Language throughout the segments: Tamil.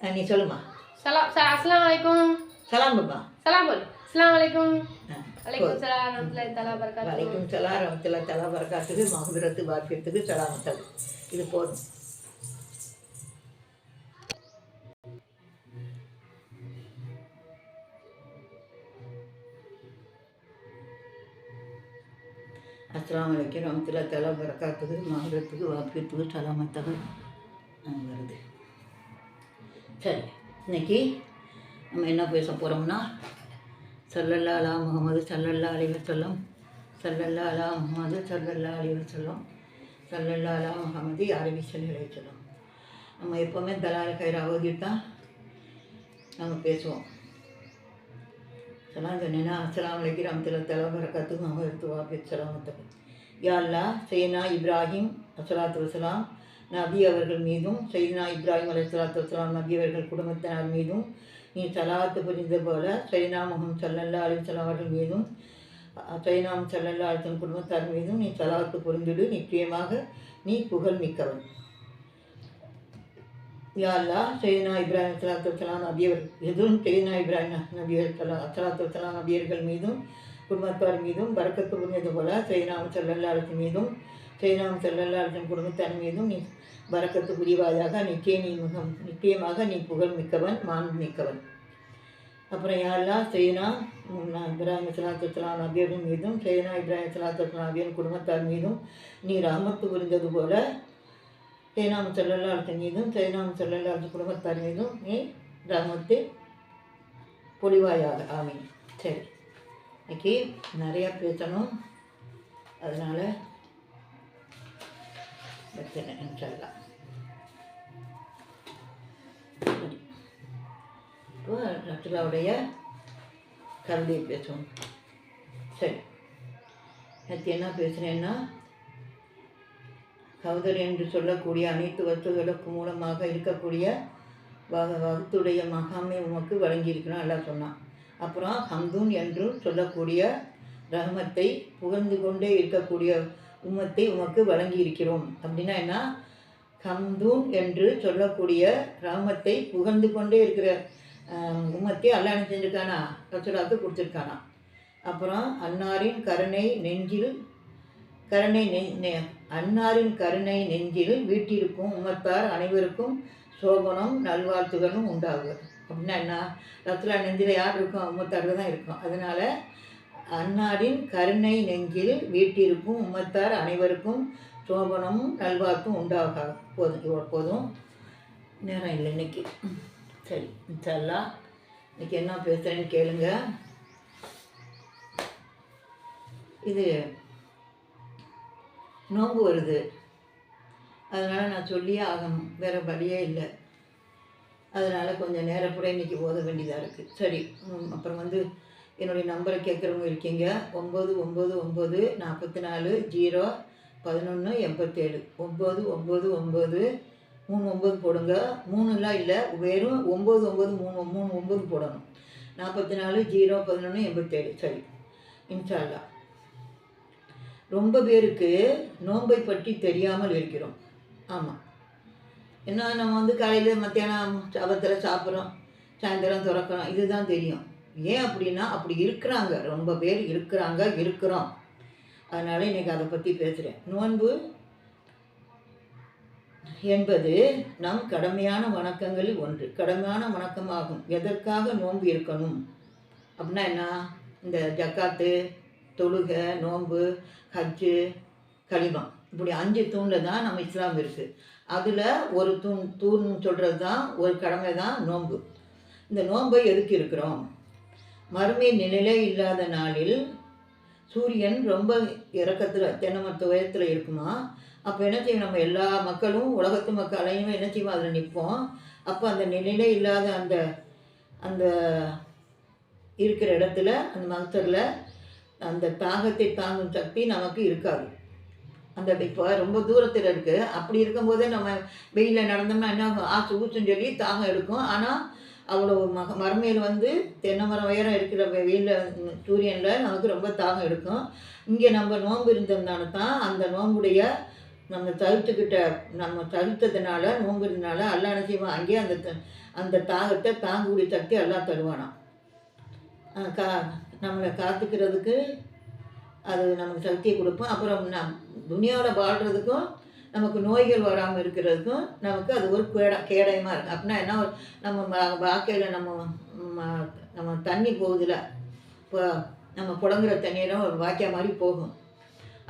நீ சொல்லுமா. சலாம் பாப்பா. Salam bol. Assalamualaikum. ஆ, Waalaikumsalam warahmatullahi taala wabarakatuh. வலைக்கும் சலாம் ரமத்துல தலா பரக்காத்துக்கு மகபிரத்து பாக்கியத்துக்கு சலாமத்தல் இது போதும். அஸ்லாம் வலைக்கும் ரமத்துல தலா பரக்காத்துக்கு மகபிரத்துக்கு பாக்கியத்துக்கு சலாமத்தல் வருது. சரி இன்னைக்கு நம்ம என்ன பேச போகிறோம்னா சல்லல்லா அலா முகமது சல்லல்லா அலி வசல்லம் சல்லல்லா அலா முகமது சல்லல்லா அலி வசல்லம் சல்லல்லா அலா முகமது அரபி சொல்லி சொல்லம் நம்ம எப்போவுமே தலால் கயிறு ஓதிட்டு தான் நம்ம பேசுவோம். சொல்லாம் சொன்னேன்னா அஸ்லாம் வலைக்கு ரமத்துல தலா பரக்காத்து மகத்து வாபி யா அல்லா சைனா இப்ராஹிம் அஸ்லாத்து வசலாம் நபி அவர்கள் மீதும் சையனா இப்ராஹிம் அலி சலாத்து வலாம் நபி அவர்கள் குடும்பத்தினர் மீதும் நீ சலாத்து புரிந்தது போல சைனா முகம் சல்லல்லா அலிசல்லாம் அவர்கள் மீதும் சைனாம் சல்லல்லா அலிசன் குடும்பத்தார் மீதும் நீ சலாத்து புரிந்துடு நிச்சயமாக நீ புகழ் மிக்கவன். யா சைனா இப்ராஹிம் சலாத்து வலாம் நபியவர் எதுவும் சைனா இப்ராஹிம் நபியர் சலா சலாத்து வலாம் நபியர்கள் மீதும் குடும்பத்தார் மீதும் வரக்கத்து புரிந்தது போல சைனாம் சல்லல்லா அலிசன் மீதும் ஸ்ரீராம் சல்லல்லா அலிசன் குடும்பத்தார் மீதும் நீ பறக்கத்து புரிவாயாக நிச்சய நீ முகம் நிச்சயமாக நீ புகழ் மிக்கவன் மாண்பு மிக்கவன். அப்புறம் யாரெல்லாம் செய்யனா இப்ராஹிம் சலாத்து வலாம் நபியர்கள் மீதும் சைனா இப்ராஹிம் சலாத்து வலாம் நபியன் குடும்பத்தார் மீதும் நீ ராமத்து புரிந்தது போல சைனாம் செல்லல்லாத்து மீதும் சைனாம் செல்லல்லாத்து குடும்பத்தார் மீதும் நீ ராமத்தை பொழிவாயாக. ஆமீன். சரி. இன்னைக்கு நிறையா பேசணும். அதனால் வச்சுனேன் சொல்லலாம் இப்போ ரத்துலாவுடைய கருணையை பேசுவோம். சரி. நேற்று என்ன பேசுகிறேன்னா கௌதர் என்று சொல்லக்கூடிய அனைத்து வஸ்துகளுக்கு மூலமாக இருக்கக்கூடிய வக வகுத்துடைய மகாமை உமக்கு வழங்கியிருக்கணும் எல்லாம் சொன்னான். அப்புறம் ஹம்தூன் என்று சொல்லக்கூடிய ரஹமத்தை புகழ்ந்து கொண்டே இருக்கக்கூடிய உம்மத்தை உமக்கு வழங்கி இருக்கிறோம் அப்படின்னா என்ன? ஹம்தூன் என்று சொல்லக்கூடிய ராமத்தை புகழ்ந்து கொண்டே இருக்கிற உம்மத்தை அல்லா என்ன செஞ்சிருக்கானா? ரசூலாவுக்கு கொடுத்துருக்கானா? அப்புறம் அன்னாரின் கருணை நெஞ்சில் கருணை நெ- நெ- அன்னாரின் கருணை நெஞ்சில் வீட்டிற்கும் உம்மத்தார் அனைவருக்கும் சோபனம் நல்வாழ்த்துகளும் உண்டாகும் அப்படின்னா என்ன? ரத்லா நெஞ்சில் யார் இருக்கும் உம்மத்தாருக்கு தான் இருக்கும். அதனால் அன்னாரின் கருணை நெஞ்சில் வீட்டிற்கும் உம்மத்தார் அனைவருக்கும் சோபனமும் நல்வாக்கும் உண்டாக. போதும் இவ்வளோ போதும். நேரம் இல்லை இன்னைக்கு. சரி இன்ஷால்லா இன்னைக்கு என்ன பேசுகிறேன்னு கேளுங்க. இது நோம்பு வருது. அதனால் நான் சொல்லியே ஆகணும். வேறு வழியே இல்லை. அதனால் கொஞ்சம் நேரப்பட இன்றைக்கி ஓத வேண்டியதாக இருக்குது சரி அப்புறம் வந்து என்னுடைய நம்பரை கேட்குறவங்க இருக்கீங்க. ஒம்பது ஒம்பது ஒம்பது நாற்பத்தி நாலு ஜீரோ பதினொன்று எண்பத்தேழு. ஒம்பது ஒம்பது ஒம்பது மூணு ஒம்பது போடுங்க. மூணுலாம் இல்லை வெறும் ஒம்பது ஒம்பது மூணு மூணு ஒம்பது போடணும். நாற்பத்தி நாலு ஜீரோ பதினொன்று எண்பத்தேழு. சரி. இன்ஷால்லா ரொம்ப பேருக்கு நோன்பை பற்றி தெரியாமல் இருக்கிறோம். ஆமாம் என்ன நம்ம வந்து காலையில் மத்தியானம் சாபத்தில் சாப்பிட்றோம். சாயந்தரம் திறக்கிறோம். இதுதான் தெரியும். ஏன் அப்படின்னா அப்படி இருக்கிறாங்க. ரொம்ப பேர் இருக்கிறாங்க இருக்கிறோம். அதனால் இன்றைக்கி அதை பற்றி பேசுகிறேன் நோன்பு என்பது நம் கடமையான வணக்கங்களில் ஒன்று. கடமையான வணக்கமாகும். எதற்காக நோன்பு இருக்கணும்? அப்படின்னா என்ன? இந்த ஜக்காத்து தொழுகை நோன்பு ஹஜ்ஜு களிமம். இப்படி அஞ்சு தூணில் தான் நம்ம இஸ்லாம் இருக்குது அதில் ஒரு தூண் தூண் சொல்கிறது தான் ஒரு கடமை தான் நோன்பு. இந்த நோன்பை எதுக்கு இருக்கிறோம்? மறுமை நிழலே இல்லாத நாளில் சூரியன் ரொம்ப இறக்கத்தில் தென்னமரத்து உயரத்தில் இருக்குமா? அப்போ என்ன செய்யும்? நம்ம எல்லா மக்களும் உலகத்து மக்களையும் என்ன செய்வோம்? அதில் நிற்போம் அப்போ அந்த நிலையிலே இல்லாத அந்த அந்த இருக்கிற இடத்துல அந்த மகத்தரில் அந்த தாகத்தை தாங்கும் சக்தி நமக்கு இருக்காது. அந்த இப்போ ரொம்ப தூரத்தில் இருக்குது அப்படி இருக்கும்போதே நம்ம வெயிலில் நடந்தோம்னா என்ன ஆகும்? ஆச்சு ஊச்சுன்னு சொல்லி தாகம் எடுக்கும். ஆனால் அவ்வளோ மக மரமையில் வந்து தென்னை மரம் உயரம் இருக்கிற வெயிலில் சூரியனில் நமக்கு ரொம்ப தாகம் எடுக்கும். இங்கே நம்ம நோன்பு இருந்ததுனால தான் அந்த நோம்புடைய நம்ம தவிர்த்துக்கிட்ட நம்ம தவிர்த்ததுனால நோங்குறதுனால அல்லா என்ன செய்வோம் அங்கேயே அந்த த- அந்த தாகத்தை தாங்கக்கூடிய சக்தி எல்லாம் தருவானாம். கா நம்மளை காத்துக்கிறதுக்கு அது நமக்கு சக்தியை கொடுப்போம் அப்புறம் நம் துனியாவில் வாழ்கிறதுக்கும் நமக்கு நோய்கள் வராமல் இருக்கிறதுக்கும் நமக்கு அது ஒரு கேட கேடயமாக இருக்குது அப்படின்னா என்ன நம்ம வாழ்க்கையில் நம்ம நம்ம தண்ணி போகுதுல இப்போ நம்ம புடங்குற தண்ணியெல்லாம் ஒரு வாக்கியா மாதிரி போகும்.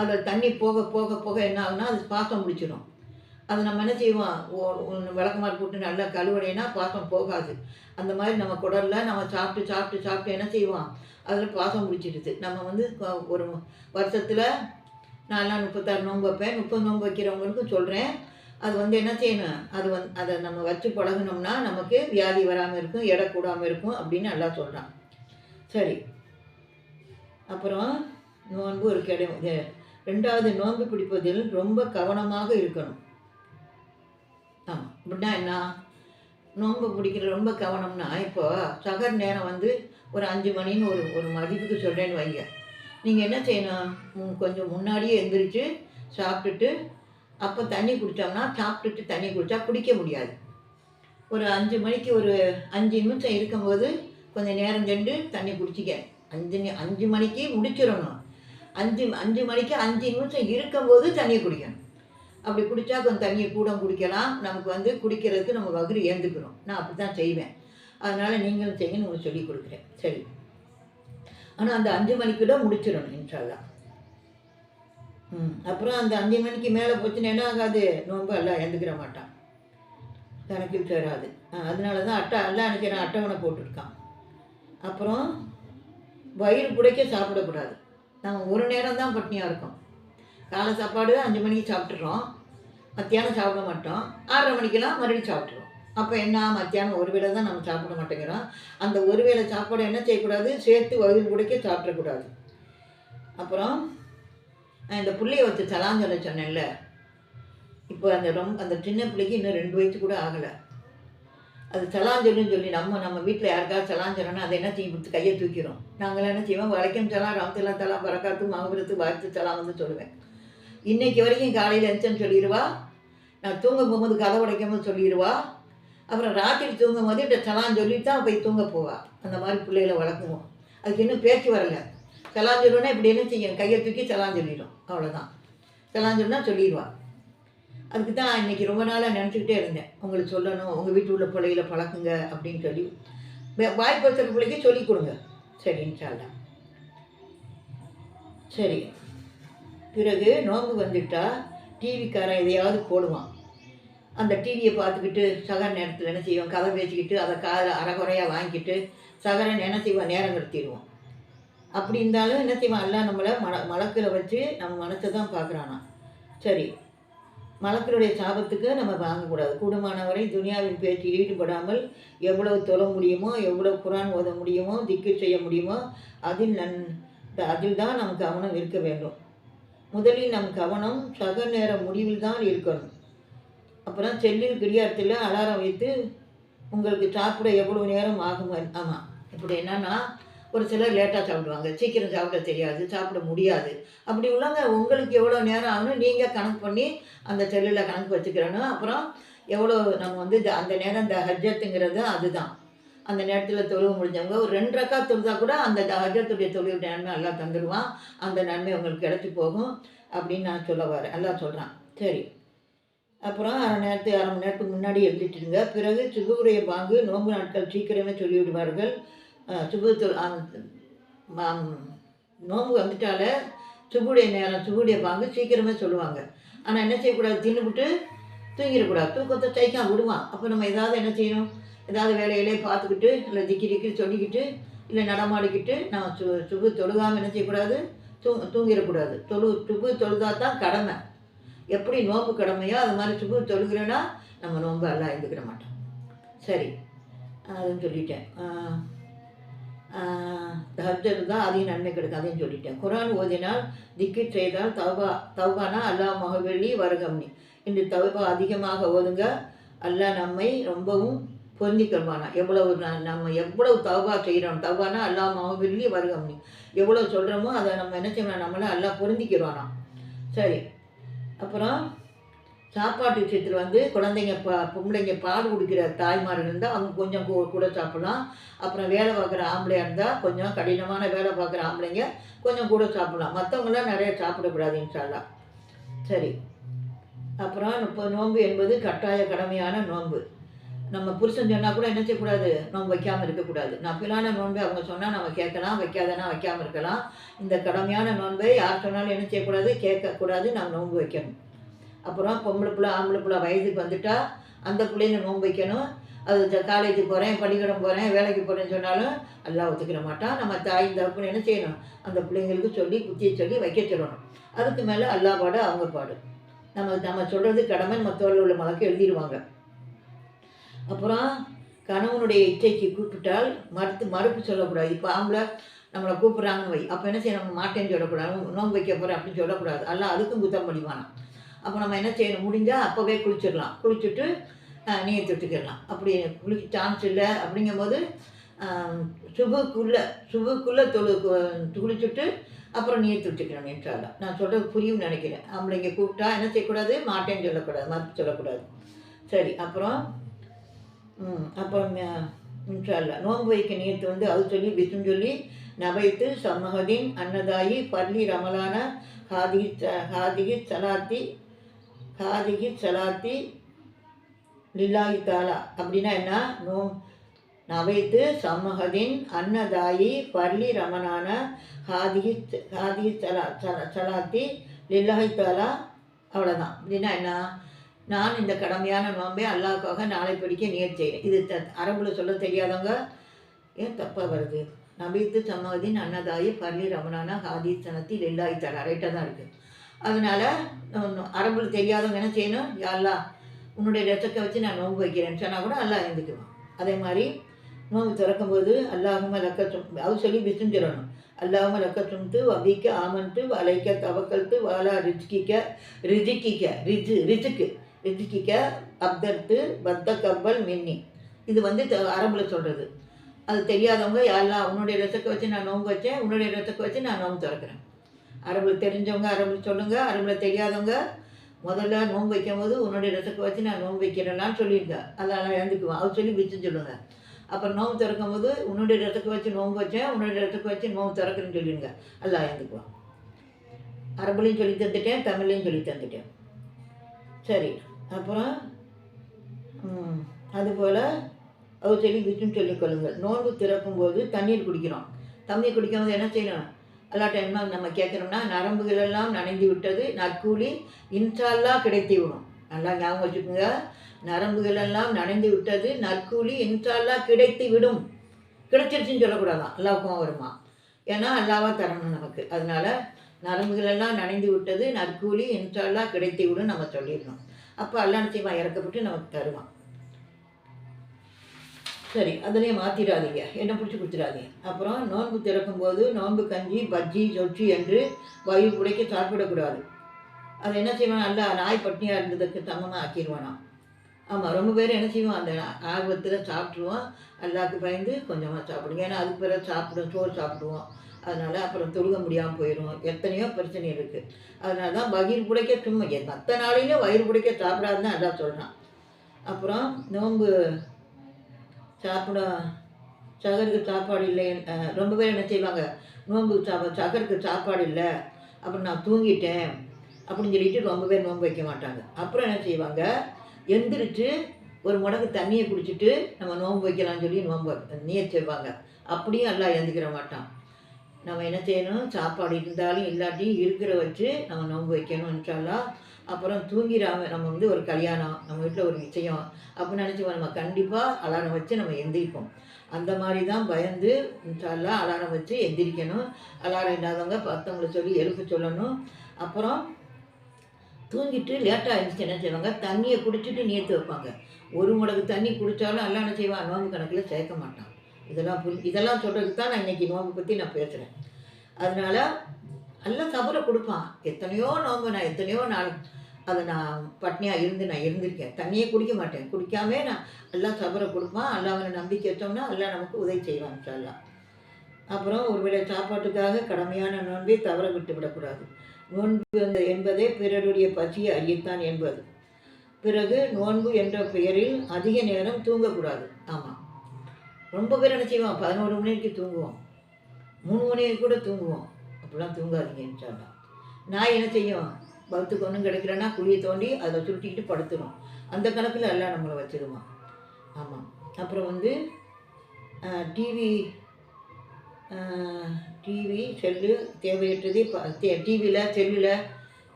அதில் தண்ணி போக போக போக என்ன ஆகுனா அது பாசம் முடிச்சிடும் அது நம்ம என்ன செய்வோம்? ஒன்று விளக்கமாறு போட்டு நல்லா கழுவுனேன்னா பாசம் போகாது. அந்த மாதிரி நம்ம குடலில் நம்ம சாப்பிட்டு சாப்பிட்டு சாப்பிட்டு என்ன செய்வோம்? அதில் பாசம் முடிச்சிடுது நம்ம வந்து ஒரு வருஷத்தில் நான்லாம் முப்பத்தாறு நோன்பு வைப்பேன். முப்பது நோன்பு வைக்கிறவங்களுக்கும் சொல்கிறேன் அது வந்து என்ன செய்யணும்? அது வந்து அதை நம்ம வச்சு பழகுனோம்னா நமக்கு வியாதி வராமல் இருக்கும் எடை கூடாமல் இருக்கும் அப்படின்னு நல்லா சொல்கிறான் சரி. அப்புறம் நோன்பு ஒரு கிடை ரெண்டாவது நோன்பு பிடிப்பதில் ரொம்ப கவனமாக இருக்கணும். ஆமாம் அப்படின்னா என்ன? நோன்பு பிடிக்கிற ரொம்ப கவனம்னா இப்போ சகர் நேரம் வந்து ஒரு அஞ்சு மணின்னு ஒரு ஒரு மதிப்புக்கு சொல்கிறேன்னு வைங்க. நீங்கள் என்ன செய்யணும்? கொஞ்சம் முன்னாடியே எந்திரிச்சு சாப்பிட்டுட்டு அப்போ தண்ணி குடித்தோம்னா சாப்பிட்டுட்டு தண்ணி குடித்தா குடிக்க முடியாது. ஒரு அஞ்சு மணிக்கு ஒரு அஞ்சு நிமிஷம் இருக்கும்போது கொஞ்சம் நேரம் சென்று தண்ணி குடிச்சிக்க. அஞ்சு அஞ்சு மணிக்கு முடிச்சிடணும். அஞ்சு அஞ்சு மணிக்கு அஞ்சு நிமிஷம் இருக்கும்போது தண்ணி குடிக்கணும். அப்படி குடித்தா கொஞ்சம் தண்ணியை கூட குடிக்கலாம். நமக்கு வந்து குடிக்கிறதுக்கு நம்ம வகுறு ஏந்துக்கிறோம். நான் அப்படி தான் செய்வேன். அதனால் நீங்களும் செய்யுங்கன்னு உங்களுக்கு சொல்லி கொடுக்குறேன். சரி. ஆனால் அந்த அஞ்சு மணிக்குள்ள முடிச்சிடணும் இன்ஷால்லா ம் அப்புறம் அந்த அஞ்சு மணிக்கு மேலே போச்சுன்னா என்ன ஆகாது? நோன்பு எல்லாம் எழுந்துக்கிற மாட்டான். கணக்கில் சேராது அதனால தான் அட்டை எல்லாம் நினைக்கிறேன் அட்டவணை போட்டிருக்கான். அப்புறம் வயிறு புடைக்க சாப்பிடக்கூடாது. நாங்கள் ஒரு நேரம் தான் பட்னியாக இருக்கோம். காலை சாப்பாடு அஞ்சு மணிக்கு சாப்பிட்றோம் மத்தியானம் சாப்பிட மாட்டோம். ஆறரை மணிக்கெல்லாம் மறுபடியும் சாப்பிட்றோம் அப்போ என்ன மத்தியானம் ஒரு வேளை தான் நம்ம சாப்பிட மாட்டேங்கிறோம். அந்த ஒரு வேளை சாப்பாடு என்ன செய்யக்கூடாது? சேர்த்து வயிறு புடைக்க சாப்பிடக்கூடாது. அப்புறம் இந்த புள்ளைய வச்சு சலான் சொல்ல சொன்னேன்ல. இப்போ அந்த ரொம்ப அந்த சின்ன பிள்ளைக்கு இன்னும் ரெண்டு வயசு கூட ஆகலை. அது சலான் சொல்லுன்னு சொல்லி நம்ம நம்ம வீட்டில் யாருக்காவது சலான் சொல்லணும்னா அதை என்ன செய்யும்? கொடுத்து கையை தூக்கிறோம் நாங்களாம் என்ன செய்வோம்? வளைக்கம் சலாம் ராமத்தலா தலா பறக்காத்து மகபுரத்து வாழ்த்து சலாம் வந்து சொல்லுவேன். இன்னைக்கு வரைக்கும் காலையில் எழுந்தேன்னு சொல்லிடுவா. நான் தூங்க போகும்போது கதை உடைக்கும் போது சொல்லிடுவா. அப்புறம் ராத்திரி தூங்கும் போது இட்ட சலான் சொல்லிட்டு தான் போய் தூங்க போவா. அந்த மாதிரி பிள்ளைகளை வளர்க்குவோம். அதுக்கு இன்னும் பேச்சு வரல. சலான் சொல்லணும்னா இப்படி என்ன செய்யும்? கையை தூக்கி சலான் சொல்லிடும். அவ்வளோதான் சலான் சொன்னால் சொல்லிடுவாள் அதுக்கு தான் இன்னைக்கு ரொம்ப நாளாக நினச்சிக்கிட்டே இருந்தேன். உங்களுக்கு சொல்லணும். உங்கள் வீட்டு உள்ள பிள்ளைகளை பழக்குங்க அப்படின்னு சொல்லி. வாய்ப்பு வச்சுருக்க பிள்ளைக்கு சொல்லிக் கொடுங்க. சரி சொல்லலாம் சரி. பிறகு நோம்பு வந்துட்டா டிவிக்காரன் எதையாவது போடுவான். அந்த டிவியை பார்த்துக்கிட்டு சகர நேரத்தில் என்ன செய்வோம்? கதை பேசிக்கிட்டு அதை காதில் அறகுறையாக வாங்கிக்கிட்டு சகரன் என்ன செய்வோம் நேரம் நிறுத்திடுவோம் அப்படி இருந்தாலும் என்ன செய்வான்? எல்லாம் நம்மளை மல மலக்கில் வச்சு நம்ம மனசை தான் பார்க்குறானா சரி. மலக்களுடைய சாபத்துக்கு நம்ம வாங்கக்கூடாது. கூடுமானவரை துனியாவின் பேச்சில் ஈடுபடாமல் எவ்வளவு தொழ முடியுமோ எவ்வளோ குரான் ஓத முடியுமோ திக்கு செய்ய முடியுமோ அதில் நன் அதில் தான் நம் கவனம் இருக்க வேண்டும். முதலில் நம் கவனம் சக நேர முடிவில் தான் இருக்கணும். அப்புறம் செல்லில் கிடியாரத்தில் அலாரம் வைத்து உங்களுக்கு சாப்பிட எவ்வளோ நேரம் ஆகும்? ஆமாம் இப்படி என்னன்னா ஒரு சிலர் லேட்டாக சாப்பிடுவாங்க. சீக்கிரம் சாப்பிட தெரியாது சாப்பிட முடியாது. அப்படி உள்ளவங்க உங்களுக்கு எவ்வளோ நேரம் ஆகணும் நீங்கள் கணக்கு பண்ணி அந்த செல்லில் கணக்கு வச்சுக்கிறணும். அப்புறம் எவ்வளோ நம்ம வந்து அந்த நேரம் இந்த ஹஜ்ஜத்துங்கிறது அதுதான். அந்த நேரத்தில் தொழுவ முடிஞ்சவங்க ஒரு ரெண்டு ரக்கா தொழுதா கூட அந்த ஹஜ்ஜத்துடைய தொழில் நன்மை எல்லாம் தந்துடுவான் அந்த நன்மை உங்களுக்கு கிடச்சி போகும் அப்படின்னு நான் சொல்ல வரேன். எல்லாம் சொல்கிறான் சரி. அப்புறம் அரை நேரத்து அரை மணி நேரத்துக்கு முன்னாடி எழுதிட்டுருங்க பிறகு சுகுவுடைய பாங்கு நோன்பு நாட்கள் சீக்கிரமே சொல்லிவிடுவார்கள். அஹ் சுபு நோன்பு வந்துட்டாலே சுபுடைய நேரம் சுபுடைய பாங்கு சீக்கிரமே சொல்லுவாங்க. ஆனால் என்ன செய்யக்கூடாது? தின்னுபிட்டு தூங்கிடக்கூடாது. தூக்கத்தை தைக்காம விடுவான். அப்போ நம்ம ஏதாவது என்ன செய்யணும்? ஏதாவது வேலையிலே பார்த்துக்கிட்டு இல்லை திக்கி திக்கி சொல்லிக்கிட்டு இல்லை நடமாடிக்கிட்டு நம்ம சு சுபு தொழுகாமல் என்ன செய்யக்கூடாது? தூ தூங்கிடக்கூடாது. தொழு சுபு தொழுதா தான் கடமை. எப்படி நோன்பு கடமையோ அது மாதிரி சுபு தொழுகிறேன்னா நம்ம நோன்பு எல்லாம் இருந்துக்கிட மாட்டோம். சரி. அதுன்னு சொல்லிட்டேன். தர்ஜர் தான் அதையும் நன்மை கிடைக்கும் அதையும் சொல்லிட்டேன். குரான் ஓதினால் திக்கிட் செய்தால் தௌபா தௌபானா அல்லாஹ் மகவெள்ளி வருகம்னி. இந்த தௌபா அதிகமாக ஓதுங்க. அல்லா நம்மை ரொம்பவும் பொருந்திக் கொள்வானா. எவ்வளவு ந- நம்ம எவ்வளவு தௌபா செய்கிறோம் தௌபானா அல்லாஹ் மகவெள்ளி வருகம்னி. எவ்வளோ சொல்கிறோமோ அதை நம்ம என்ன செய்யணும்? நம்மளை அல்லா பொருந்திக்கிறானா. சரி. அப்புறம் சாப்பாட்டு விஷயத்தில் வந்து குழந்தைங்க பா பொம்பளைங்க பால் குடிக்கிற தாய்மார்கள் இருந்தால் அவங்க கொஞ்சம் கூ- கூட சாப்பிட்லாம். அப்புறம் வேலை பார்க்குற ஆம்பளையாக இருந்தால் கொஞ்சம் கடினமான வேலை பார்க்குற ஆம்பளைங்க கொஞ்சம் கூட சாப்பிட்லாம். மற்றவங்களாம் நிறைய சாப்பிடக்கூடாது இன்ஷால்லா சரி. அப்புறம் இப்போ நோன்பு என்பது கட்டாய கடமையான நோன்பு. நம்ம புருஷன் சொன்னால் கூட என்ன செய்யக்கூடாது? நோன்பு வைக்காமல் இருக்கக்கூடாது. நப்பிலான நோன்பை அவங்க சொன்னால் நம்ம கேட்கலாம். வைக்காதனா வைக்காமல் இருக்கலாம். இந்த கடமையான நோன்பை யார் சொன்னாலும் என்ன செய்யக்கூடாது? கேட்கக்கூடாது. நம்ம நோன்பு வைக்கணும். அப்புறம் பொம்பளை பிள்ளை ஆம்பளை பிள்ளை வயதுக்கு வந்துட்டால் அந்த பிள்ளைங்க நோன்பு வைக்கணும். அது காலேஜுக்கு போகிறேன் பள்ளிக்கூடம் போகிறேன் வேலைக்கு போகிறேன்னு சொன்னாலும் எல்லாம் ஒத்துக்கிற மாட்டான். நம்ம தாய் தப்புன்னு என்ன செய்யணும்? அந்த பிள்ளைங்களுக்கு சொல்லி புத்தியை சொல்லி வைக்க சொல்லணும். அதுக்கு மேலே அல்லா பாடு அவங்க பாடு. நம்ம நம்ம சொல்கிறது கடமை மற்றவர்கள் உள்ள மலக்கு எழுதிடுவாங்க அப்புறம் கணவனுடைய இச்சைக்கு கூப்பிட்டால் மறுத்து மறுப்பு சொல்லக்கூடாது. இப்போ ஆம்பளை நம்மளை கூப்பிட்றாங்க வை. அப்போ என்ன செய்யணும்? நம்ம மாட்டேன்னு சொல்லக்கூடாது. நோம்பு வைக்க போகிறேன் அப்படின்னு சொல்லக்கூடாது. அல்ல அதுக்கும் குத்தம் பண்ணிவானாம் அப்போ நம்ம என்ன செய்யணும்? முடிஞ்சால் அப்போவே குளிச்சிடலாம். குளிச்சுட்டு நீயை தொட்டுக்கிடலாம். அப்படி குளிக்க சான்ஸ் இல்லை அப்படிங்கும்போது சுபுக்குள்ளே சுபுக்குள்ளே தொழு குளிச்சுட்டு அப்புறம் நீர் தொட்டுக்கணும் என்றால் நான் சொல்கிறது புரியும் நினைக்கிறேன். ஆம்பளைங்க கூப்பிட்டா என்ன செய்யக்கூடாது? மாட்டேன்னு சொல்லக்கூடாது. மறுப்பு சொல்லக்கூடாது. சரி அப்புறம் அப்புறம் இன்ஷால்லா நோன்பு வைக்க நேற்று வந்து அது சொல்லி விசும் சொல்லி நபைத்து சமஹதீன் அன்னதாயி பள்ளி ரமலான ஹாதிகி ஹாதிகி சலாத்தி ஹாதிகி சலாத்தி லில்லாஹி தாலா அப்படின்னா என்ன? நோ நவைத்து சமஹதீன் அன்னதாயி பள்ளி ரமணான ஹாதிகி ஹாதிகி சலா சல- சலாத்தி லில்லாஹி தாலா அவ்வளோதான் அப்படின்னா என்ன? நான் இந்த கடமையான நோம்பை அல்லாவுக்காக நாளை படிக்க நேர் செய்கிறேன். இது த அரபுல சொல்ல தெரியாதவங்க ஏன் தப்பாக வருது? நபித்து சமாதின் அன்னதாயி பள்ளி ரமணானா ஹாதி சனத்தி லில்லாஹி ரைட்டாக தான் இருக்குது அதனால் அரபுல தெரியாதவங்க என்ன செய்யணும்? யாரா உன்னுடைய ரத்தத்தை வச்சு நான் நோன்பு வைக்கிறேன்னு சொன்னால் கூட அல்லா எழுந்துக்குவான். அதே மாதிரி நோம்பு திறக்கும்போது அல்லாஹும லக்க சும் அவர் சொல்லி பிசும் சொல்லணும் அல்லாஹும லக்க துண்டு வபிக்க ஆமன்ட்டு வலைக்க தவக்கல்த்து வாலா ரிஜ்கிக்க ரிஜிக்கிக்க ரிஜு ரிஜுக்கு. வெற்றிக்க அப்தர்த்து பத்த கப்பல் மின்னி. இது வந்து த- சொல்கிறது அது தெரியாதவங்க யாரெல்லாம் உன்னுடைய ரசத்தை வச்சு நான் நோம்பு வச்சேன் உன்னுடைய ரசத்தை வச்சு நான் நோம்பு திறக்கிறேன். அரபில் தெரிஞ்சவங்க அரபில் சொல்லுங்கள் அரபில் தெரியாதவங்க முதல்ல நோன்பு வைக்கும் போது உன்னுடைய ரசத்தை வச்சு நான் நோன்பு வைக்கிறேன்னான்னு சொல்லியிருங்க அதெல்லாம் இழந்துக்குவேன் அவர் சொல்லி வச்சு சொல்லுங்கள் அப்புறம் நோன்பு திறக்கும் போது உன்னுடைய ரசத்தை வச்சு நோன்பு வச்சேன் உன்னுடைய ரசத்தை வச்சு நோம்பு திறக்கிறேன்னு சொல்லிடுங்க. எல்லாம் எழுந்துக்குவான் அரபுலையும் சொல்லி தந்துட்டேன் தமிழ்லையும் சொல்லி தந்துட்டேன். சரி. அப்புறம் அதுபோல் அவர் சொல்லி விஷ்ணு சொல்லிக் கொள்ளுங்கள். நோன்பு திறக்கும்போது தண்ணீர் குடிக்கிறோம். தண்ணீர் குடிக்கும்போது என்ன செய்யணும்? எல்லா டைமும் நம்ம கேட்குறோம்னா நரம்புகள் எல்லாம் நனைந்து விட்டது நற்கூலி இன்ஷால்லா கிடைத்து விடும். நல்லா ஞாபகம் வச்சுக்கோங்க. நரம்புகள் எல்லாம் நனைந்து விட்டது நற்கூலி இன்ஷால்லா கிடைத்து விடும். கிடைச்சிருச்சுன்னு சொல்லக்கூடாதான். அல்லாவுக்கும் வருமா? ஏன்னா அல்லாவா தரணும் நமக்கு. அதனால நரம்புகள் எல்லாம் நனைந்து விட்டது நற்கூலி இன்ஷால்லா கிடைத்து விடும் நம்ம சொல்லிடணும். அப்போ அல்லா செய்வான் இறக்கப்பட்டு நமக்கு தருவான். சரி அதுலேயும் மாற்றிடாதீங்க என்ன பிடிச்சி கொடுத்துடாதீங்க அப்புறம் நோன்பு திறக்கும்போது நோன்பு கஞ்சி பஜ்ஜி சொச்சி என்று வயிறு குடைக்க சாப்பிடக்கூடாது. அதை என்ன செய்வான்? நல்லா நாய் பட்னியாக இருந்ததுக்கு சமமாக ஆக்கிடுவானாம் ஆமாம் ரொம்ப பேர் என்ன செய்வோம் அந்த ஆர்வத்தில் சாப்பிட்ருவோம் அல்லாக்கு பயந்து கொஞ்சமாக சாப்பிடுங்க. ஏன்னா அதுக்கு பிறகு சாப்பிடும் சோறு சாப்பிடுவோம் அதனால் அப்புறம் தொழுக முடியாமல் போயிடும் எத்தனையோ பிரச்சனை இருக்குது அதனால தான் வயிறு பிடிக்க சும்மா மற்ற நாளையிலும் வயிறு பிடிக்க சாப்பிடாதுன்னு அதான் சொல்கிறான் அப்புறம் நோன்பு சாப்பிட சகருக்கு சாப்பாடு இல்லை. ரொம்ப பேர் என்ன செய்வாங்க? நோன்பு சாப்பா சகருக்கு சாப்பாடு இல்லை. அப்புறம் நான் தூங்கிட்டேன் அப்படின்னு சொல்லிட்டு ரொம்ப பேர் நோன்பு வைக்க மாட்டாங்க. அப்புறம் என்ன செய்வாங்க? எந்திரிச்சு ஒரு முடக்கு தண்ணியை குடிச்சிட்டு நம்ம நோன்பு வைக்கலாம்னு சொல்லி நோன்பு நீர் செய்வாங்க அப்படியும் எல்லாம் எழுந்துக்கிற மாட்டான். நம்ம என்ன செய்யணும்? சாப்பாடு இருந்தாலும் இல்லாட்டியும் இருக்கிற வச்சு நம்ம நோன்பு வைக்கணும் இன்ஷால்லா அப்புறம் தூங்கிடாம நம்ம வந்து ஒரு கல்யாணம் நம்ம வீட்டில் ஒரு விஷயம் அப்போ நினச்சிப்போம் நம்ம கண்டிப்பாக அலாரம் வச்சு நம்ம எந்திரிப்போம். அந்த மாதிரி தான் பயந்து இன்ஷால்லாம் அலாரம் வச்சு எந்திரிக்கணும். அலாரம் இல்லாதவங்க பத்தவங்களை சொல்லி எழுப்ப சொல்லணும். அப்புறம் தூங்கிட்டு லேட்டாக இருந்துச்சு என்ன செய்வாங்க? தண்ணியை குடிச்சிட்டு நீர்த்து வைப்பாங்க. ஒரு முடக்கு தண்ணி குடித்தாலும் எல்லாம் என்ன செய்வான்? நோம்பு கணக்கில் சேர்க்க மாட்டான். இதெல்லாம் புரி இதெல்லாம் சொல்கிறதுக்கு தான் நான் இன்றைக்கி நோம்பு பற்றி நான் பேசுகிறேன் அதனால் நல்லா சபரை கொடுப்பான். எத்தனையோ நோம்பு நான் எத்தனையோ நாள் அதை நான் பட்னியாக இருந்து நான் இருந்திருக்கேன். தண்ணியே குடிக்க மாட்டேன். குடிக்காமே நான் எல்லாம் சபரை கொடுப்பான். அல்லாஹ்வை நம்பிக்கை வச்சோம்னா எல்லாம் நமக்கு உதவி செய்வான் சொல்லலாம் அப்புறம் ஒருவேளை சாப்பாட்டுக்காக கடமையான நோன்பை தவற விட்டு விடக்கூடாது. நோன்பு என்பதே பிறருடைய பசியை அறியத்தான் என்பது. பிறகு நோன்பு என்ற பெயரில் அதிக நேரம் தூங்கக்கூடாது. ஆமாம் ரொம்ப பேர் என்ன செய்வோம்? பதினோரு மணி வரைக்கும் தூங்குவோம். மூணு மணிக்கு கூட தூங்குவோம். அப்படிலாம் தூங்காதீங்கன்னு சொன்னான் நான் என்ன செய்யும் பௌத்துக்கு ஒன்றும் கிடைக்கலன்னா குழியை தோண்டி அதை சுருட்டிக்கிட்டு படுத்துடும் அந்த கணக்கில் எல்லாம் நம்மளை வச்சுருவான். ஆமாம் அப்புறம் வந்து டிவி டிவி செல்லு தேவையற்றது டிவியில் செல்லில்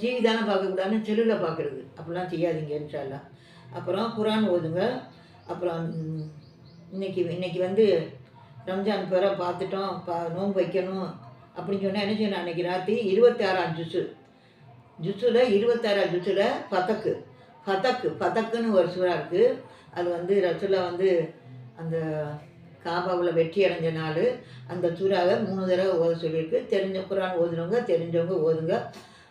டிவி தானே பார்க்கக்கூடாதுன்னு செல்லில் பார்க்குறது. அப்படிலாம் செய்யாதீங்க இன்ஷால்லாம் அப்புறம் குரான் ஓதுங்க. அப்புறம் இன்னைக்கு இன்னைக்கு வந்து ரம்ஜான் பேரை பார்த்துட்டோம். பா நோன்பு வைக்கணும் அப்படின்னு சொன்னால் என்ன செய்யணும் அன்றைக்கி ராத்திரி இருபத்தாறாம் ஜுசு ஜுஸில் இருபத்தாறாம் ஜுஸில் பதக்கு பதக்கு பதக்குன்னு ஒரு சூறா இருக்குது அது வந்து ரசுல்லா வந்து அந்த காபாவில் வெற்றி அடைஞ்ச நாள். அந்த சூறாவை மூணு தடவை ஓத சொல்லியிருக்கு. தெரிஞ்ச குரான் ஓதுனவங்க தெரிஞ்சவங்க ஓதுங்க.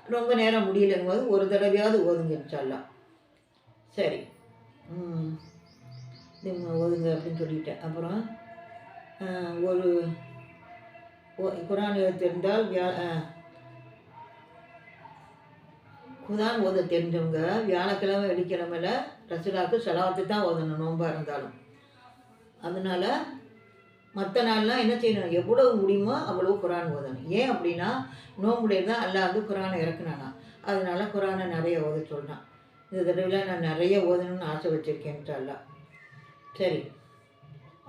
ரொம்ப நேரம் முடியலைங்கும் போது ஒரு தடவையாவது ஓதுங்க சொல்லலாம் சரி. ம். ஓதுங்க அப்படின்னு சொல்லிட்டேன் அப்புறம் ஒரு குரான் எழுத தெரிந்தால் வியா குரான் ஓத தெரிஞ்சவங்க வியாழக்கிழமை வெள்ளிக்கிழமையில் ரசுலாவுக்கு செலவாத்து தான் ஓதணும் நோன்பாக இருந்தாலும். அதனால் மற்ற நாள்லாம் என்ன செய்யணும்? எவ்வளவு முடியுமோ அவ்வளவு குரான் ஓதணும். ஏன் அப்படின்னா நோம்புடைய தான் அல்லாஹ் வந்து குரானை இறக்குனானா. அதனால குரானை நிறைய ஓத சொல்கிறான் இந்த தடவை நான் நிறைய ஓதணும்னு ஆசை வச்சுருக்கேன்ட்டு அல்லா சரி.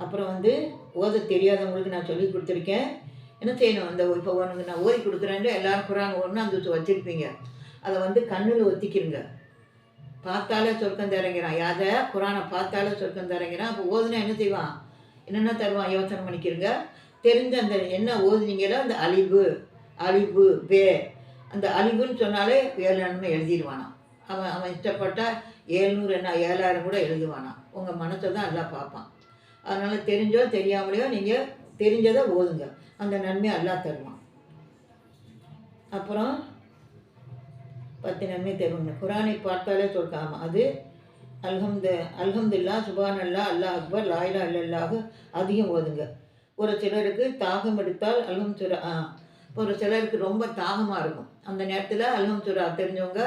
அப்புறம் வந்து ஓத தெரியாதவங்களுக்கு நான் சொல்லி கொடுத்துருக்கேன். என்ன செய்யணும்? அந்த இப்போ உனக்கு நான் ஓதி கொடுக்குறேன்ட்டு எல்லாரும் குரான் ஒன்று அந்த வச்சுருப்பீங்க. அதை வந்து கண்ணில் ஒத்திக்கிருங்க. பார்த்தாலே சொர்க்கம் தரங்கிறான். யாதை? குரானை பார்த்தாலே சொர்க்கம் தரங்கிறான். அப்போ ஓதுனா என்ன செய்வான்? என்னென்ன தருவான்? யோசனை பண்ணிக்கிறங்க தெரிஞ்ச அந்த என்ன ஓதுனீங்களோ அந்த அழிவு அழிவு வே. அந்த அழிவுன்னு சொன்னாலே ஏழு நன்மை அவன் அவன் இஷ்டப்பட்டால் ஏழ்நூறு என்ன ஏழாயிரம் கூட எழுதுவானாம். உங்கள் மனசை தான் எல்லாம் பார்ப்பான். அதனால் தெரிஞ்சோ தெரியாமலையோ நீங்கள் தெரிஞ்சதை ஓதுங்க. அந்த நன்மை எல்லாம் தருவான். அப்புறம் பத்து நன்மை தருவாங்க. குரானை பார்த்தாலே சொல்காம அது அல்ஹம்து அல்ஹம்துல்லா சுபான் அல்லா அல்லாஹ் அக்பர் லாயிலா இல்லல்லாஹு அதிகம் ஓதுங்க. ஒரு சிலருக்கு தாகம் எடுத்தால் அல்ஹம் சுரா ஆ ஒரு சிலருக்கு ரொம்ப தாகமாக இருக்கும். அந்த நேரத்தில் அல்ஹம் சுரா தெரிஞ்சவங்க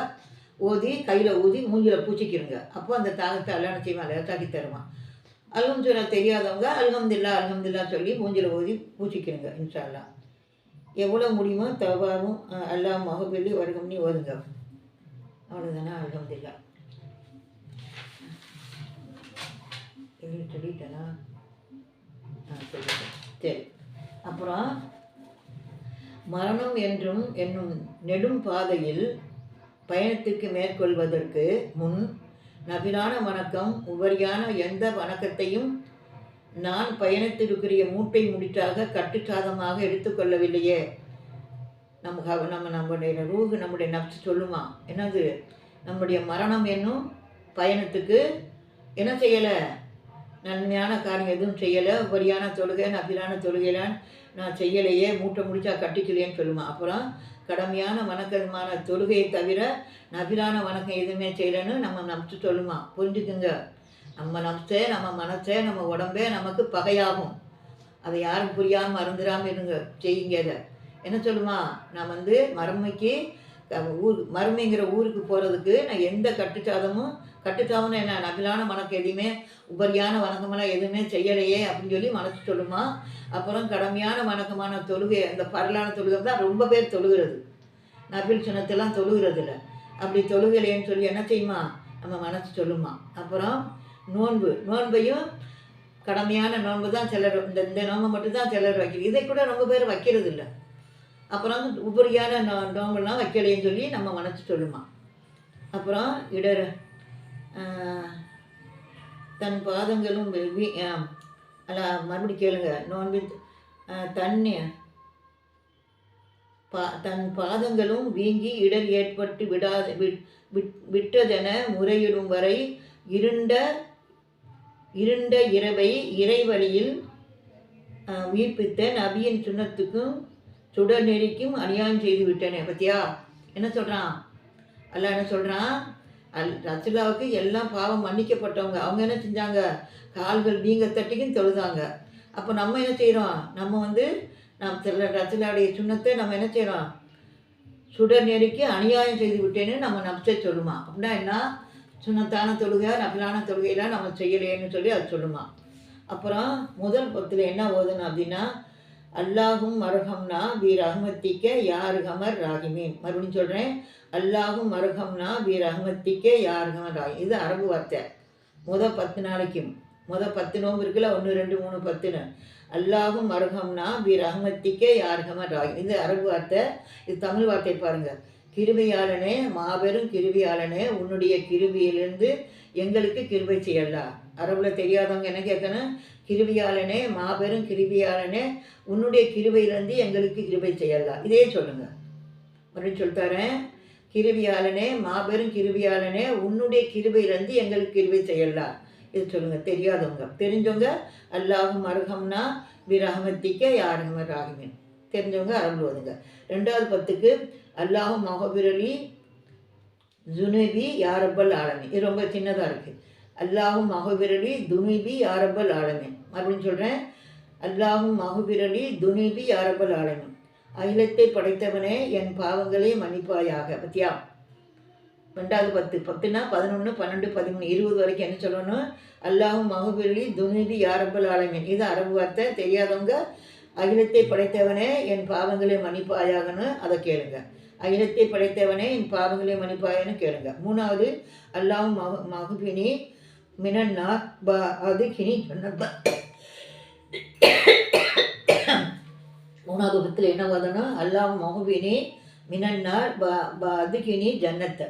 ஓதி கையில் ஊதி மூஞ்சில் பூச்சிக்கிருங்க. அப்போ அந்த தாகத்தை எல்லாம் செய்வான்? லேசாக்கி தருவான். அல்ஹம் தெரியாதவங்க அல்ஹம்துல்லா அல்ஹம்துல்லா சொல்லி மூஞ்சில் ஊதி பூச்சிக்கிருங்க இன்ஷா எவ்வளோ முடியுமோ தவாவும் அல்லா மகபில்லி வருகம்னி ஓதுங்க. அவ்வளோதானா அல்ஹம்துல்லா எழுதி சொல்லிட்டேனா? ஆ சொல்லிட்டேன். சரி. அப்புறம் மரணம் என்றும் என்னும் நெடும் பாதையில் பயணத்திற்கு மேற்கொள்வதற்கு முன் நபிலான வணக்கம். உபரியான எந்த வணக்கத்தையும் நான் பயணத்திற்குரிய மூட்டை முடிச்சாக கட்டுச்சாதமாக எடுத்துக்கொள்ளவில்லையே நம்ம நம்ம நம்முடைய ரூகு நம்முடைய நப்சு சொல்லுமா? என்னது? நம்முடைய மரணம் என்னும் பயணத்துக்கு என்ன செய்யலை? நன்மையான காரியம் எதுவும் செய்யலை. உபரியான தொழுகை நபிலான தொழுகையிலான் நான் செய்யலையே மூட்டை முடிச்சா கட்டிக்கலையேன்னு சொல்லுமா. அப்புறம் கடமையான வணக்கமான தொழுகையை தவிர நபிலான வணக்கம் எதுவுமே செய்யலைன்னு நம்ம நம்பிச்சு சொல்லுமா. புரிஞ்சுக்குங்க. நம்ம நம்சே நம்ம மனசே நம்ம உடம்பே நமக்கு பகையாகும். அதை யாரும் புரியாமல் மறந்துடாமல் இருங்க. செய்யுங்க அதை. என்ன சொல்லுமா? நான் வந்து மறுமைக்கு ஊர் மறுமைங்கிற ஊருக்கு போகிறதுக்கு நான் எந்த கட்டுச்சாதமும் கட்டுச்சாதம்னு என்ன? நபிலான மனக்கு எதுவுமே உபரியான வணக்கமெல்லாம் எதுவுமே செய்யலையே அப்படின்னு சொல்லி மனசு சொல்லுமா? அப்புறம் கடமையான வணக்கமான தொழுகை அந்த பரலான தொழுகை தான் ரொம்ப பேர் தொழுகிறது. நபில் சுனத்தெல்லாம் தொழுகிறது இல்லை அப்படி தொழுகலையேன்னு சொல்லி என்ன செய்யுமா? நம்ம மனசு சொல்லுமா? அப்புறம் நோன்பு. நோன்பையும் கடமையான நோன்பு தான் சிலர் இந்த இந்த நோன்பை மட்டும் தான் சிலர் வைக்கிறது. இதை கூட ரொம்ப பேர் வைக்கிறது இல்லை அப்புறம் உபரியான நோ நோம்புலாம் வைக்கலைன்னு சொல்லி நம்ம மனசு சொல்லுமா? அப்புறம் இடர் தன் பாதங்களும் அல்ல மறுபடி கேளுங்க. நோன்பு தன் பா தன் பாதங்களும் வீங்கி இடர் ஏற்பட்டு விடாத விட்- விட்- விட்டதென முறையிடும் வரை இருண்ட இருண்ட இரவை இறைவழியில் உயிர்ப்பித்த நபியின் சுண்ணத்துக்கும் சுடர் நெறிக்கும் அநியாயம் செய்து விட்டனே. பத்தியா? என்ன சொல்கிறான் அல்ல என்ன சொல்கிறான் அல் ரசுலாவுக்கு எல்லாம் பாவம் மன்னிக்கப்பட்டவங்க. அவங்க என்ன செஞ்சாங்க? கால்கள் நீங்கள் தட்டிக்கும் தொழுதாங்க. அப்போ நம்ம என்ன செய்கிறோம் நம்ம வந்து நம் சில ரசுலாவுடைய சுண்ணத்தை நம்ம என்ன செய்கிறோம் சுடர் நெருக்கி அநியாயம் செய்து விட்டேன்னு நம்ம நப்சை சொல்லுமா. அப்படின்னா என்ன? சுண்ணத்தான தொழுகை நபிலான தொழுகையெல்லாம் நம்ம செய்யலையேன்னு சொல்லி அது சொல்லுமா. அப்புறம் முதல் பத்தில் என்ன ஓதணும் அப்படின்னா அல்லாஹும் மருகம்னா பி அகமத்திக்க யார் ஹமர் ராகிமீன். மறுபடியும் சொல்கிறேன் அல்லாஹும் மருகம்னா பி அகமத்திக்க யார் ஹமர் ராகி இது அரபு வார்த்தை. முத பத்து நாளைக்கும். முத பத்து நோம்பு இருக்குல்ல ஒன்று ரெண்டு மூணு பத்துன்னு. அல்லாஹும் மருகம்னா பி அகமத்திக்க யார் ஹமர் ராகி இது அரபு வார்த்தை. இது தமிழ் வார்த்தை பாருங்கள் கிருவியாளனே மாபெரும் கிருபையாளனே உன்னுடைய கிருபியிலிருந்து எங்களுக்கு கிருபை செய்யலா அரபில் தெரியாதவங்க என்ன கேட்கணும்? கிருவியாளனே மாபெரும் கிருபியாளனே உன்னுடைய கிருபையிலேருந்து எங்களுக்கு கிருபை செய்யலாம் இதே சொல்லுங்க. மறுபடியும் சொல்லித்தரேன் கிருவியாளனே மாபெரும் கிருவியாளனே உன்னுடைய கிருபையிலேருந்து எங்களுக்கு கிருபை செய்யலாம் இது சொல்லுங்க. தெரியாதவங்க. தெரிஞ்சவங்க அல்லாஹும் அருகம்னா விரகமத்திக்க யாருகம ராகிமின் தெரிஞ்சவங்க அரபில் ஓதுங்க ரெண்டாவது பத்துக்கு அல்லாஹும் மகபிரலி ஜுனேபி யாரப்பல் ஆலமி. இது ரொம்ப சின்னதாக இருக்குது அல்லாஹும் மகபிரலி துனிபி யாரப்பல் ஆலமின். மறுபடியும் சொல்கிறேன் அல்லாஹும் மகபிரலி துனிபி யாரப்பல் ஆலமின். அகிலத்தை படைத்தவனே என் பாவங்களே மன்னிப்பாயாக. பத்தியா? ரெண்டாவது பத்து. பத்துனா பதினொன்று பன்னெண்டு பதிமூணு. இருபது வரைக்கும் என்ன சொல்லணும்? அல்லாஹும் மகபிரலி துனிபி யாரப்பல் ஆலமின். இது அரபு வார்த்தை. தெரியாதவங்க அகிலத்தை படைத்தவனே என் பாவங்களை மன்னிப்பாயாகன்னு அதை கேளுங்க. அகிலத்தை படைத்தவனே என் பாவங்களை மன்னிப்பாயன்னு கேளுங்க. மூணாவது அல்லாஹும் மகு மகுபினி மினன்னா ப அது கினி சொன்ன மூணாவது பத்தில் என்ன வதனும் அல்லாஹ் மகுபினி மினன்னார் ப ப ஜன்னத்தை.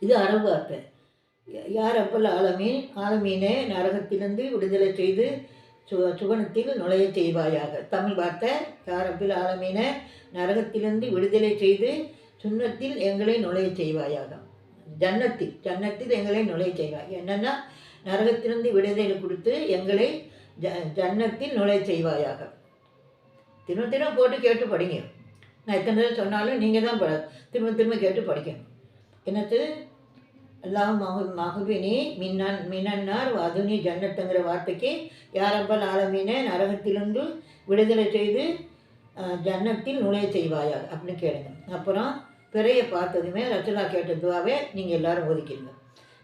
இது அரபு வார்த்தை. யார் அப்பல் ஆலமீன்? ஆலமீனே நரகத்திலிருந்து விடுதலை செய்து சு சுவனத்தில் நுழைய செய்வாயாக. தமிழ் வார்த்தை யாரப்பில் ஆலமீன நரகத்திலிருந்து விடுதலை செய்து சுண்ணத்தில் எங்களை நுழைய செய்வாயாக. ஜன்னத்தில் ஜன்னத்தில் எங்களை நுழைய செய்வார். என்னென்னா நரகத்திலிருந்து விடுதலை கொடுத்து எங்களை ஜ ஜன்னத்தில் நுழைய செய்வாயாக. திரும்ப திரும்ப போட்டு கேட்டு படிங்க. நான் எத்தனை தடவை சொன்னாலும் நீங்கள் தான் திரும்ப திரும்ப கேட்டு படிக்கணும். என்னது? அல்லாஹ் மகு மகுபினி மின்னன் மினன்னார் அதுனி ஜன்னத்துங்கிற வார்த்தைக்கு யாரப்பல் ஆலமீனே நரகத்திலிருந்து விடுதலை செய்து ஜன்னத்தில் நுழைய செய்வாயாக அப்படின்னு கேளுங்க. அப்புறம் பிறையை பார்த்ததுமே ரச்சனா கேட்ட துவாவே நீங்கள் எல்லாரும் ஒதுக்கிடுங்க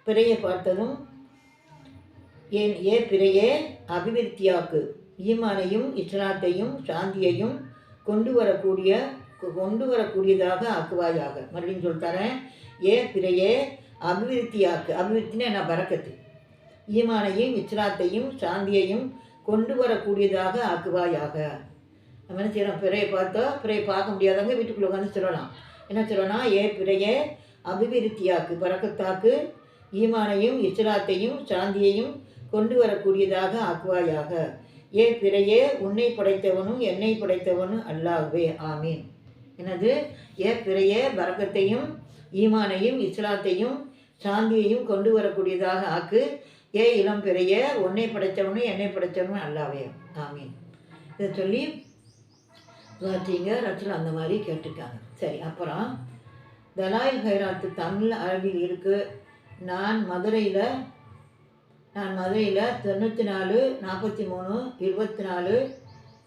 பிறையை பார்த்ததும் ஏன் ஏ பிறையே அபிவிருத்தியாக்கு ஈமானையும் இஸ்லாத்தையும் சாந்தியையும் கொண்டு வரக்கூடிய கொண்டு வரக்கூடியதாக ஆக்குவாயாக. மறுபடியும் சொல்லித்தரேன் ஏ பிறையே அபிவிருத்தியாக்கு அபிவிருத்தினா நான் பறக்கத்து. ஈமானையும் இஸ்லாத்தையும் சாந்தியையும் கொண்டு வரக்கூடியதாக ஆக்குவாயாக. நம்ம என்ன செய்யறோம்? பிறையை பார்த்தா பிறையை பார்க்க முடியாதவங்க வீட்டுக்குள்ளே உட்காந்து சொல்லலாம். என்ன சொல்லணும்னா ஏ பிறைய அபிவிருத்தியாக்கு பறக்கத்தாக்கு ஈமானையும் இஸ்லாத்தையும் சாந்தியையும் கொண்டு வரக்கூடியதாக ஆக்குவாயாக. ஏ பிறையே உன்னை படைத்தவனும் என்னை படைத்தவனும் அல்லாஹ்வே ஆமீன். எனது ஏ பிறையே வரக்கத்தையும் ஈமானையும் இஸ்லாத்தையும் சாந்தியையும் கொண்டு வரக்கூடியதாக ஆக்கு. ஏ இளம் பிறைய உன்னை படைத்தவனும் என்னை படைத்தவனும் அல்லாவே ஆமீன். இதை சொல்லி பார்த்தீங்க ரத்தில் அந்த மாதிரி கேட்டிருக்காங்க. சரி அப்புறம் தலாயில் ஹைராத்து தமிழ் அரபில் இருக்குது நான் மதுரையில் நான் மதுரையில் தொண்ணூற்றி நாலு நாற்பத்தி மூணு இருபத்தி நாலு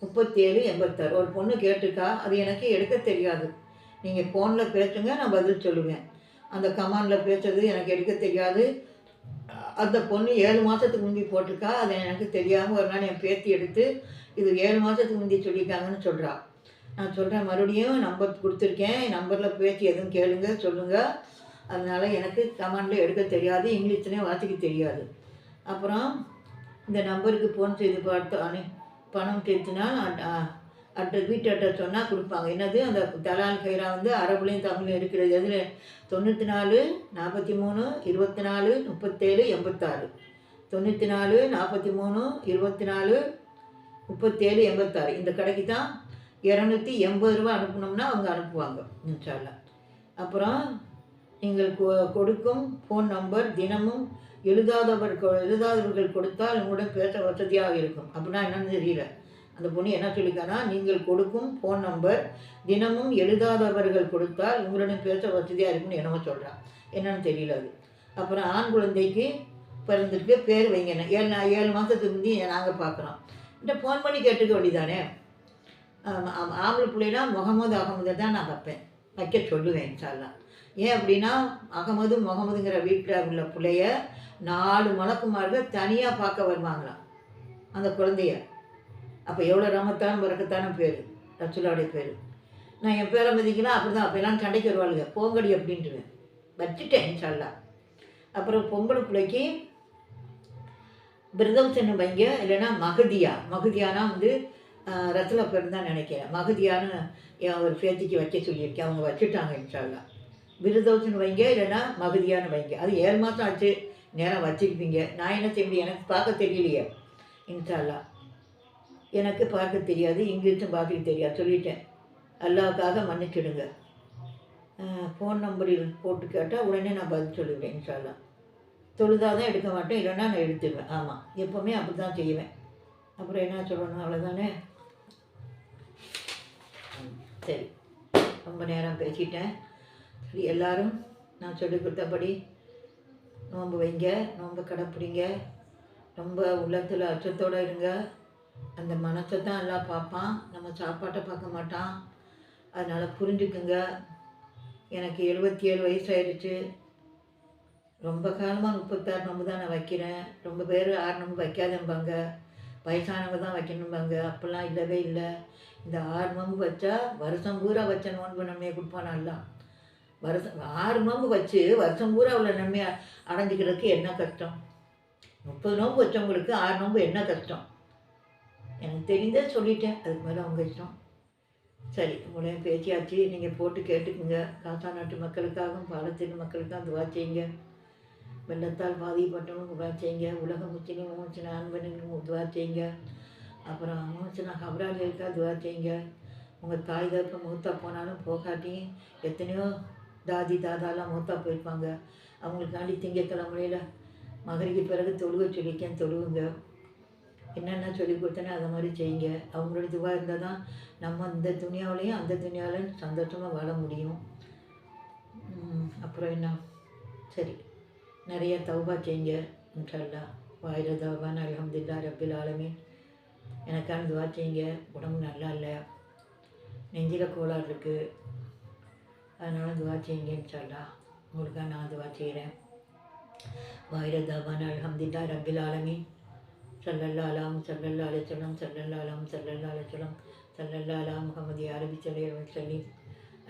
முப்பத்தேழு எண்பத்தாறு. ஒரு பொண்ணு கேட்டிருக்கா அது எனக்கு எடுக்க தெரியாது. நீங்கள் ஃபோனில் பேசுங்க நான் பதில் சொல்லுவேன். அந்த கமாண்டில் பேசுறது எனக்கு எடுக்க தெரியாது. அந்த பொண்ணு ஏழு மாதத்துக்கு முந்தி போட்டிருக்கா அது எனக்கு தெரியாமல் ஒரு நாள் என் பேத்தி எடுத்து இது ஏழு மாதத்துக்கு முந்தி சொல்லியிருக்காங்கன்னு சொல்கிறா நான் சொல்கிறேன் மறுபடியும் நம்பர் கொடுத்துருக்கேன். நம்பரில் பேச்சு எதுவும் கேளுங்க சொல்லுங்கள் அதனால் எனக்கு கமாண்டில் எடுக்க தெரியாது இங்கிலீஷ்லேயும் வாசிக்க தெரியாது. அப்புறம் இந்த நம்பருக்கு ஃபோன் செய்து பார்த்து அனு பணம் செலுத்தினா அட்ட வீட்டு அட்ரஸ் சொன்னால் கொடுப்பாங்க. என்னது? அந்த தலால் கயிறா வந்து அரபுலையும் தமிழ்லையும் இருக்கிறது. எதில்? தொண்ணூற்றி நாலு நாற்பத்தி மூணு இருபத்தி நாலு முப்பத்தேழு எண்பத்தாறு. தொண்ணூற்றி நாலு நாற்பத்தி மூணு இருபத்தி நாலு முப்பத்தேழு எண்பத்தாறு. இந்த கடைக்கு தான் இரநூத்தி எண்பது ரூபா அனுப்புனோம்னா அவங்க அனுப்புவாங்க இன்ஷால்லா அப்புறம் நீங்கள் கொ- கொடுக்கும் ஃபோன் நம்பர் தினமும் எழுதாதவர் கொ- எழுதாதவர்கள் கொடுத்தால் உங்களுடன் பேச வசதியாக இருக்கும். அப்படின்னா என்னன்னு தெரியல. அந்த பொண்ணு என்ன சொல்லிக்கானா நீங்கள் கொடுக்கும் ஃபோன் நம்பர் தினமும் எழுதாதவர்கள் கொடுத்தால் உங்களுடன் பேச வசதியாக இருக்கும்னு என்னமோ சொல்கிறான் என்னன்னு தெரியல அது. அப்புறம் ஆண் குழந்தைக்கு பிறந்திருக்கு பேர் வைங்க. ஏழு ஏழு மாதத்துக்கு முந்தி நாங்கள் பார்க்குறோம். இந்த ஃபோன் பண்ணி கேட்டுக்க வேண்டியதானே ஆம்பளை பிள்ளைனா முகமது அகமது தான் நான் வைப்பேன். வைக்க சொல்லுவேன் சார்லாம் ஏன் அப்படின்னா அகமது முகமதுங்கிற வீட்டில் உள்ள பிள்ளைய நாலு மணக்குமார்கள் தனியாக பார்க்க வருவாங்களாம். அந்த குழந்தைய. அப்போ எவ்வளோ ரமத்தான் பிறக்கத்தான பேர். ரசுலாவுடைய பேர். நான் என் பேரை மதிக்கலாம் அப்படி தான் அப்போல்லாம் சண்டைக்கு வருவாளுங்க. போங்கடி அப்படின்ட்டுவேன் வச்சுட்டேன் சொல்லா அப்புறம் பொங்கல் பிள்ளைக்கு பிரதம்சன்னு வைங்க இல்லைன்னா மகதியா. மகதியானா வந்து ரத்துல பேர் தான் நினைக்கிறேன். மகதியான்னு என் ஒரு பேத்திக்கு வைக்க சொல்லியிருக்கேன். அவங்க வச்சுட்டாங்க இன்ஷால்லா. விருதோசன் வைங்க இல்லைன்னா மகதியான்னு வைங்க. அது ஏழு மாதம் ஆச்சு நேரம் வச்சுருப்பீங்க. நான் என்ன செய்ய முடியும் எனக்கு பார்க்க தெரியலையே. இன்ஷால்லா. எனக்கு பார்க்க தெரியாது இங்கிலீஷும் பார்க்க தெரியாது. சொல்லிட்டேன். அல்லாவுக்காக மன்னிச்சிடுங்க. ஃபோன் நம்பரில் போட்டு கேட்டால் உடனே நான் பதில் சொல்லுவேன் இன்ஷால்லா. தொழுதாதான் எடுக்க மாட்டேன் இல்லைன்னா நான் எடுத்துடுவேன். ஆமாம் எப்போவுமே அப்படி தான் செய்வேன். அப்புறம் என்ன சொல்லணும் அவ்வளோதானே சரி ரொம்ப நேரம் பேசிட்டேன். சரி எல்லாரும் நான் சொல்லி கொடுத்தபடி நோன்பு வைங்க நோன்பு கடைப்பிடிங்க. ரொம்ப உள்ளத்தில் அச்சத்தோடு இருங்க. அந்த மனசை தான் எல்லாம் பார்ப்பான். நம்ம சாப்பாட்டை பார்க்க மாட்டான். அதனால் புரிஞ்சுக்குங்க. எனக்கு எழுபத்தி ஏழு வயசாயிடுச்சு ரொம்ப காலமாக முப்பத்தாறு நோம்பு தான் நான் வைக்கிறேன். ரொம்ப பேர் ஆறு நோம்பு வைக்காதம்பாங்க. வயசானவங்க தான் வைக்கணும்பாங்க. அப்போல்லாம் இல்லவே இல்லை. இந்த ஆறு நோம்பு வச்சா வருஷம் பூரா வச்ச நோன்பு நன்மையை கொடுப்பான் நல்லா வருஷம் ஆறு நோம்பு வச்சு வருஷம் பூரா அவ்வளோ நன்மையை அடைஞ்சிக்கிறதுக்கு என்ன கஷ்டம்? முப்பது நோம்பு வச்சவங்களுக்கு ஆறு நோம்பு என்ன கஷ்டம்? எனக்கு தெரிந்தே சொல்லிட்டேன். அதுக்கு மேலே அவங்க இஷ்டம். சரி உங்களையும் பேச்சியாச்சு நீங்கள் போட்டு கேட்டுக்குங்க. காசா நாட்டு மக்களுக்காகவும் பாலத்தீன மக்களுக்காகவும் துவா செய்யுங்க. வெள்ளத்தால் பாதிக்கப்பட்டவங்க துவா செய்யுங்க. உலக முச்சினும் மூச்சின ஆண்பனுக்கு துவா செய்யுங்க. அப்புறம் மூச்சின இருக்கா துவா செய்யுங்க உங்கள் தாய் தரப்பு மூத்தா போனாலும் போகாட்டி எத்தனையோ தாதி தாதாலாம் மூத்தா போயிருப்பாங்க. அவங்களுக்காண்டி திங்கக்கிழமையில் மகரிக்கு பிறகு தொழுக சொல்லிக்கேன் தொழுவுங்க. என்னென்ன சொல்லி கொடுத்தனே அதை மாதிரி செய்யுங்க. அவங்களோட இதுவாக இருந்தால் தான் நம்ம இந்த துணியாவிலையும் அந்த துணியாவிலையும் சந்தோஷமாக வாழ முடியும். அப்புறம் என்ன? சரி நிறைய தௌபா செய்யுங்க இன்ஷால்லா வாயில தௌபான் அலமதுல்லா ரபில் ஆலமீன். எனக்கான துவா செய்யுங்க. உடம்பு நல்லா இல்லை. நெஞ்சில் கோளாறு இருக்குது அதனால துவா செய்யுங்கன்னு சொல்லலாம் உங்களுக்காக நான் துவா செய்கிறேன் வாயில தவான் அலமதுல்லா ரபில் ஆலமீன். சல்லல்லா அலாம் சல்லல்லா அலிசலம் சல்லல்லா அலாம் சல்லல்லா அலிசலம் சல்லல்லா அலா முகமது அரபி சொல்லி சொல்லி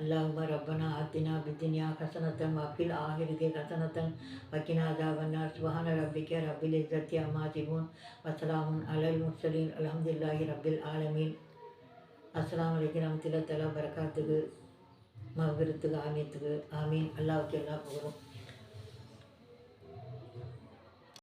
اللهم ربنا آتنا بالدنيا حسنة وفي الآخرة حسنة وقنا عذاب النار سبحان ربك رب العزة عما يصفون وسلام على المرسلين الحمد لله رب العالمين அஸ்ஸலாமு அலைக்கும் ரஹ்மத்துல்லாஹி தஆலா பரக்காத்துக்கு மகபிரத்துக்கு ஆமியத்துக்கு ஆமீன் அல்லாவுக்கு எல்லா புகழும்